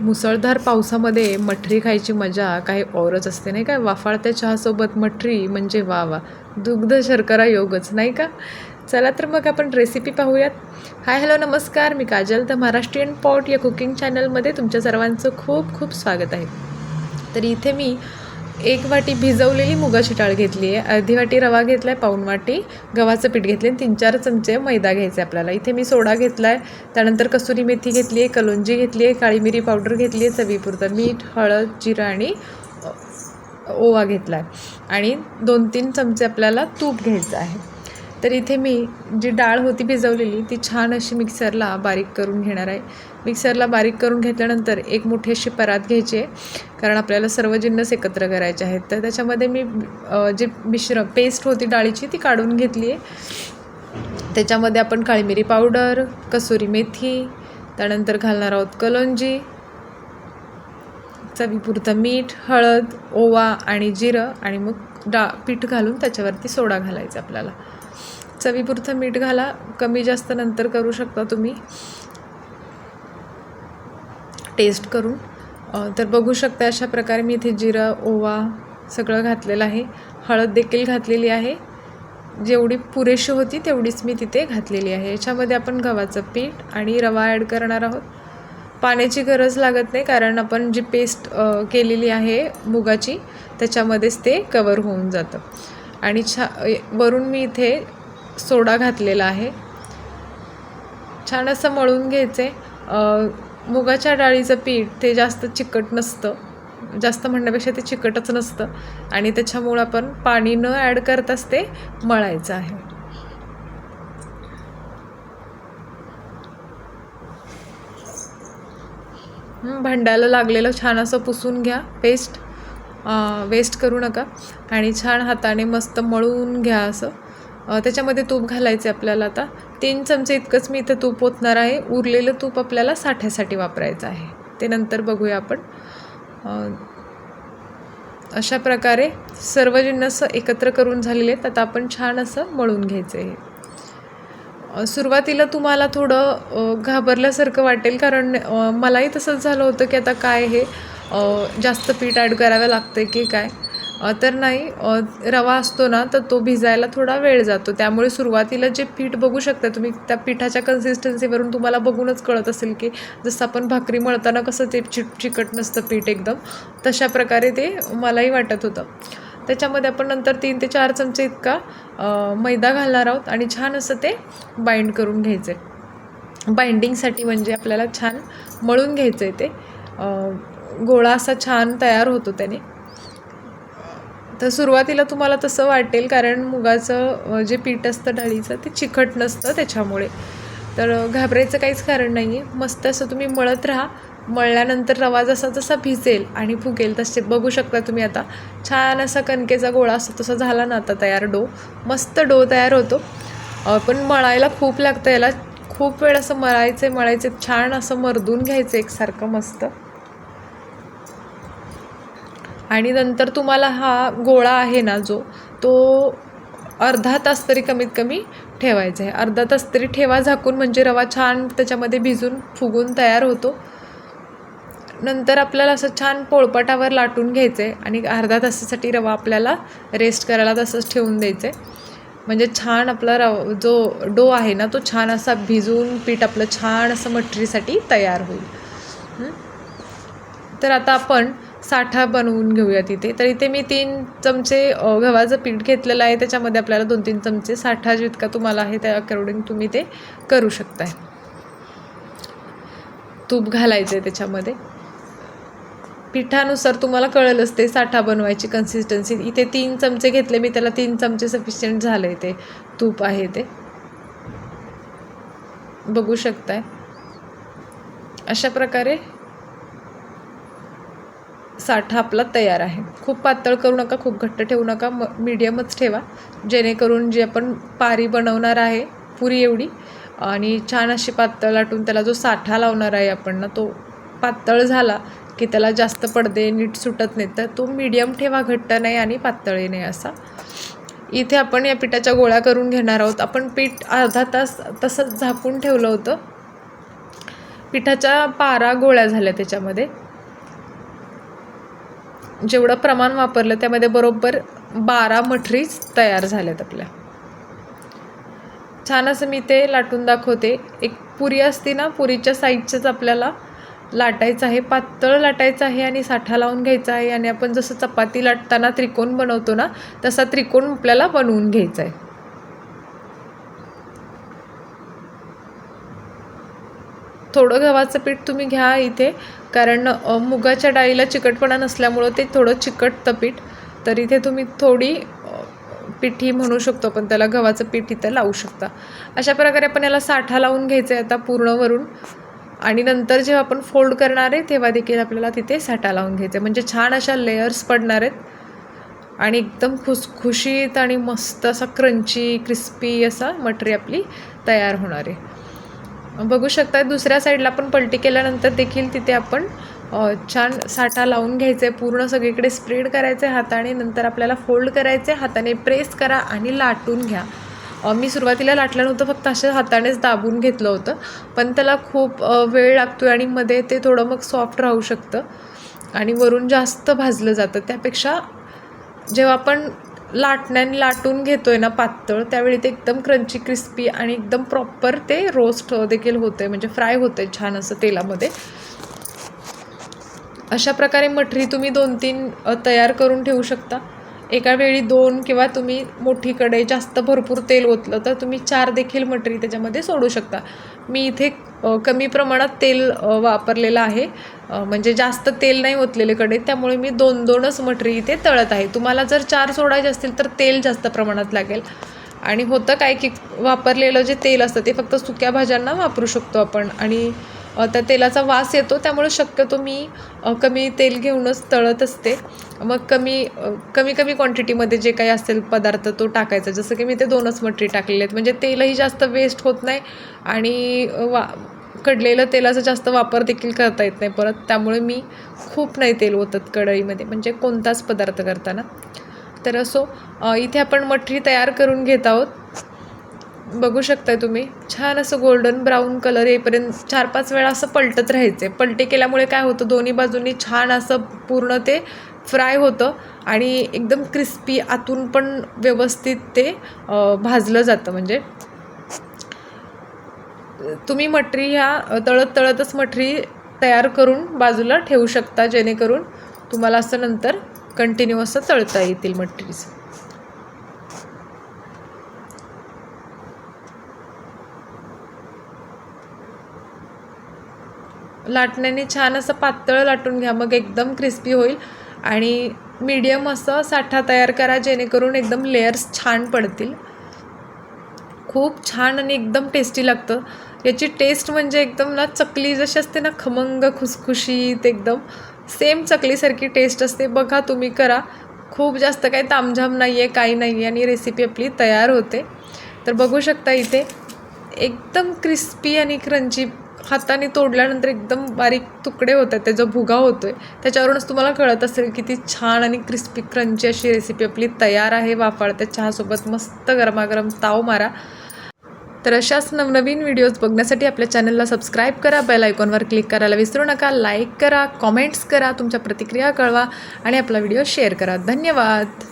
मुसळधार पावसामध्ये मठरी खायची मजा काही औरच असते नाही का? वाफाळत्या चहासोबत मठरी म्हणजे वा वा. दुग्ध शर्करा योगच नाही का? चला तर मग आपण रेसिपी पाहूयात. हाय हॅलो नमस्कार. मी काजल द महाराष्ट्रीयन पॉट या कुकिंग चॅनलमध्ये तुमच्या सर्वांचं खूप खूप स्वागत आहे. तर इथे मी एक वाटी भिजवलेली मुगाची डाळ घेतली आहे. अर्धी वाटी रवा घेतला आहे पाऊण वाटी गव्हाचं पीठ घेतले आणि तीन चार चमचे मैदा घ्यायचा आहे आपल्याला. इथे मी सोडा घेतला आहे त्यानंतर कसुरी मेथी घेतली आहे कलोंजी घेतली आहे काळी मिरी पावडर घेतली आहे चवीपुरतं मीठ हळद जिरं आणि ओवा घेतला आहे आणि दोन तीन चमचे आपल्याला तूप घ्यायचं आहे. तर इथे मी जी डाळ होती भिजवलेली ती छान अशी मिक्सरला बारीक करून घेणार आहे. मिक्सरला बारीक करून घेतल्यानंतर एक मोठी अशी परात घ्यायची आहे कारण आपल्याला सर्व जिन्नस एकत्र करायचे आहेत. तर त्याच्यामध्ये मी जे मिश्र पेस्ट होती डाळीची ती काढून घेतली आहे. त्याच्यामध्ये आपण काळी मिरी पावडर कसुरी मेथी त्यानंतर घालणार आहोत कलोंजी चवीपुरतं मीठ हळद ओवा आणि जिरं आणि मग डा पीठ घालून त्याच्यावरती सोडा घालायचा आपल्याला. चवीपुरतं मीठ घाला कमी जास्त नंतर करू शकता तुम्ही. टेस्ट करून. तर बघू शकता अशा प्रकारे मी इथे जिरं ओवा सगळं घातलेलं आहे. हळद देखील घातलेली आहे. जेवढी पुरेशी होती तेवढीच मी तिथे घातलेली आहे. याच्यामध्ये आपण गव्हाचं पीठ आणि रवा ॲड करणार आहोत. पाण्याची गरज लागत नाही कारण आपण जी पेस्ट केलेली आहे मुगाची त्याच्यामध्येच ते कवर होऊन जातं. आणि छा वरून मी इथे सोडा घातलेला आहे. छान असं मळून घ्यायचे. मुगाच्या डाळीचं पीठ ते जास्त चिकट नसतं. जास्त म्हणण्यापेक्षा ते चिकटच नसतं. आणि त्याच्यामुळं आपण पाणी न ॲड करताच ते मळायचं आहे. भांड्याला लागलेलं छान असं पुसून घ्या पेस्ट वेस्ट करू नका. आणि छान हाताने मस्त मळून घ्या असं. त्याच्यामध्ये तूप घालायचे आपल्याला आता. तीन चमचे इतकंच मी इथं तूप ओतणार आहे. उरलेलं तूप आपल्याला साठ्यासाठी वापरायचं आहे. ते नंतर बघूया आपण. अशा प्रकारे सर्व जिन्नस एकत्र करून झालेले आहेत. आता आपण छान असं मळून घ्यायचं आहे सुरुवातीला तुम्हाला थोडं घाबरल्यासारखं वाटेल. कारण मलाही तसंच झालं होतं की आता काय हे? जास्त पीठ ॲड करावं लागतं की काय? तर नाही रवा असतो ना तर तो भिजायला थोडा वेळ जातो. त्यामुळे सुरुवातीला जे पीठ बघू शकता तुम्ही त्या पिठाच्या कन्सिस्टन्सीवरून तुम्हाला बघूनच कळत असेल की जसं आपण भाकरी मळताना कसं ते चिट चिकट नसतं पीठ एकदम तशा प्रकारे ते मलाही वाटत होतं. त्याच्यामध्ये आपण नंतर तीन ते चार चमचे इतका मैदा घालणार आहोत आणि छान असं ते बाइंड करून घ्यायचं आहे बाइंडिंगसाठी म्हणजे आपल्याला छान मळून घ्यायचं आहे ते गोळा असा छान तयार होतो त्याने. तर सुरुवातीला तुम्हाला तसं वाटेल कारण मुगाचं जे पीठ असतं डाळीचं ते चिकट नसतं त्याच्यामुळे. तर घाबरायचं काहीच कारण नाही आहे मस्त असं तुम्ही मळत राहा. मळल्यानंतर रवा जसा जसा भिजेल आणि फुगेल तसे बघू शकता तुम्ही आता. छान असा कणकेचा गोळा असतो तसा झाला ना आता तयार डो. मस्त डो तयार होतो. पण मळायला खूप लागतं याला. खूप वेळ असं मळायचं मळायचं छान असं मर्दून घ्यायचं एकसारखं मस्त. आणि नंतर तुम्हाला हा गोळा आहे ना जो तो अर्धा तास तरी कमीत कमी ठेवायचा आहे. अर्धा तास तरी ठेवा झाकून म्हणजे रवा छान त्याच्यामध्ये भिजून फुगून तयार होतो. नंतर आपल्याला असं छान पोळपाटावर लाटून घ्यायचं आहे आणि अर्धा तासासाठी रवा आपल्याला रेस्ट करायला तसंच ठेवून द्यायचं आहे. म्हणजे छान आपला रव जो डो आहे ना तो छान असा भिजून पीठ आपलं छान असं मटरीसाठी तयार होईल. तर आता आपण साठा बनवून घेऊया तिथे. तर इथे मी तीन चमचे गव्हाचं पीठ घेतलेलं आहे. त्याच्यामध्ये आपल्याला दोन तीन चमचे साठा जितका तुम्हाला आहे त्या अकॉर्डिंग तुम्ही ते करू शकताय. तूप घालायचं आहे त्याच्यामध्ये. पिठानुसार तुम्हाला कळलंच ते साठा बनवायची कन्सिस्टन्सी इथे तीन चमचे घेतले मी त्याला तीन चमचे सफिशियंट झाले ते तूप आहे ते. बघू शकताय. अशा प्रकारे साठा आपला तयार आहे. खूप पातळ करू नका खूप घट्ट ठेवू नका म मीडियमच ठेवा. जेणेकरून जी आपण पारी बनवणार आहे पुरी एवढी आणि छान अशी पातळ लाटून त्याला जो साठा लावणार आहे आपण ना तो पातळ झाला की त्याला जास्त पडदे नीट सुटत नाही तर तो मीडियम ठेवा घट्ट नाही आणि पातळही नाही असा. इथे आपण या पिठाच्या गोळ्या करून घेणार आहोत. आपण पीठ अर्धा तास तसंच झाकून ठेवलं होतं. पिठाच्या पारा गोळ्या झाल्या त्याच्यामध्ये. जेवढं प्रमाण वापरलं त्यामध्ये बरोबर बारा मठरीच तयार झाल्यात आपल्या. छान असं मी ते लाटून दाखवते. एक पुरी असते ना पुरीच्या साईडचंच आपल्याला लाटायचं आहे. पातळ लाटायचं आहे आणि साठा लावून घ्यायचा आहे. आणि आपण जसं चपाती लाटताना त्रिकोण बनवतो ना तसा त्रिकोण आपल्याला बनवून घ्यायचा आहे. थोडं गव्हाचं पीठ तुम्ही घ्या इथे कारण मुगाच्या डाळीला चिकटपणा नसल्यामुळं ते थोडं चिकटतं पीठ. तर इथे तुम्ही थोडी पिठी म्हणू शकतो आपण त्याला गव्हाचं पीठ इथं लावू शकता. अशा प्रकारे आपण याला साठा लावून घ्यायचं आहे आता पूर्णवरून आणि नंतर जेव्हा आपण फोल्ड करणार आहे तेव्हा देखील आपल्याला तिथे साठा लावून घ्यायचा आहे म्हणजे छान अशा लेयर्स पडणार आहेत. आणि एकदम खुसखुशीत आणि मस्त असा क्रंची क्रिस्पी असा मटरी आपली तयार होणार आहे. बघू शकता दुसऱ्या साईडला पण पलटी केल्यानंतर देखील तिथे आपण छान साठा लावून घ्यायचा आहे पूर्ण सगळीकडे स्प्रेड करायचं आहे हाताने नंतर आपल्याला फोल्ड करायचे हाताने प्रेस करा आणि लाटून घ्या. मी सुरुवातीला लाटलं नव्हतं फक्त असं हातानेच दाबून घेतलं होतं पण त्याला खूप वेळ लागतो आणि मध्ये ते थोडं मग सॉफ्ट राहू शकतं आणि वरून जास्त भाजलं जातं. त्यापेक्षा जेव्हा आपण लाटण्याने लाटून घेतोय ना पातळ त्यावेळी ते एकदम क्रंची क्रिस्पी आणि एकदम प्रॉपर ते रोस्ट देखील होते म्हणजे फ्राय होते छान असं तेलामध्ये. अशा प्रकारे मठरी तुम्ही दोन तीन तयार करून ठेवू शकता. एका वेळी दोन किंवा तुम्ही मोठी कढई जास्त भरपूर तेल ओतलं तर तुम्ही चार देखील मटरी त्याच्यामध्ये सोडू शकता. मी इथे कमी प्रमाणात तेल वापरलेलं आहे. म्हणजे जास्त तेल नाही ओतलेले कढईत त्यामुळे मी दोन दोनच मटरी इथे तळत आहे. तुम्हाला जर चार सोडायचे असतील तर तेल जास्त प्रमाणात लागेल. आणि होतं काय की वापरलेलं जे तेल असतं ते फक्त सुक्या भाज्यांना वापरू शकतो आपण. आणि त्या तेलाचा वास येतो त्यामुळे शक्यतो मी कमी तेल घेऊनच तळत असते. मग कमी कमी कमी क्वांटिटीमध्ये जे काही असेल पदार्थ तो टाकायचा. जसं की मी ते दोनच मटरी टाकलेले आहेत. म्हणजे तेलही जास्त वेस्ट होत नाही आणि वा कडलेलं तेलाचा जास्त वापर देखील करता येत नाही परत. त्यामुळे मी खूप नाही तेल ओतत कढईमध्ये म्हणजे कोणताच पदार्थ करताना. तर असो इथे आपण मठरी तयार करून घेत आहोत. बघू शकताय तुम्ही छान असं गोल्डन ब्राऊन कलर येईपर्यंत चार पाच वेळा असं पलटत राहायचे. पलटे केल्यामुळे काय होतं दोन्ही बाजूंनी छान असं पूर्ण ते फ्राय होतं आणि एकदम क्रिस्पी आतून पण व्यवस्थित ते भाजलं जातं. म्हणजे तुम्ही मटरी ह्या तळत तळतच मटरी तयार करून बाजूला ठेवू शकता जेणेकरून तुम्हाला असं नंतर कंटिन्यू असं तळता येतील मटरीज लाटण्याने छान असं पातळ लाटून घ्या मग एकदम क्रिस्पी होईल आणि मीडियम असं साठा तयार करा जेणेकरून एकदम लेयर्स छान पडतील. खूप छान आणि एकदम टेस्टी लागतं. याची टेस्ट म्हणजे एकदम ना चकली जशी असते ना खमंग खुसखुशीत एकदम. सेम चकलीसारखी टेस्ट असते. बघा तुम्ही करा. खूप जास्त काही तामझाम नाही आहे काही नाही आहे आणि रेसिपी आपली तयार होते. तर बघू शकता इथे. एकदम क्रिस्पी आणि क्रंची हाताने तोडल्यानंतर एकदम बारीक तुकडे होतात. त्याचा भुगा होतो आहे त्याच्यावरूनच तुम्हाला कळत असेल किती छान आणि क्रिस्पी क्रंची अशी रेसिपी आपली तयार आहे वाफाळत्या चहासोबत. मस्त गरमागरम ताव मारा. तर अशाच नवनवीन व्हिडिओज बघण्यासाठी आपल्या चॅनलला सबस्क्राईब करा बेल आयकॉनवर क्लिक करायला विसरू नका लाईक करा कॉमेंट्स करा तुमच्या प्रतिक्रिया कळवा आणि आपला व्हिडिओ शेअर करा. धन्यवाद!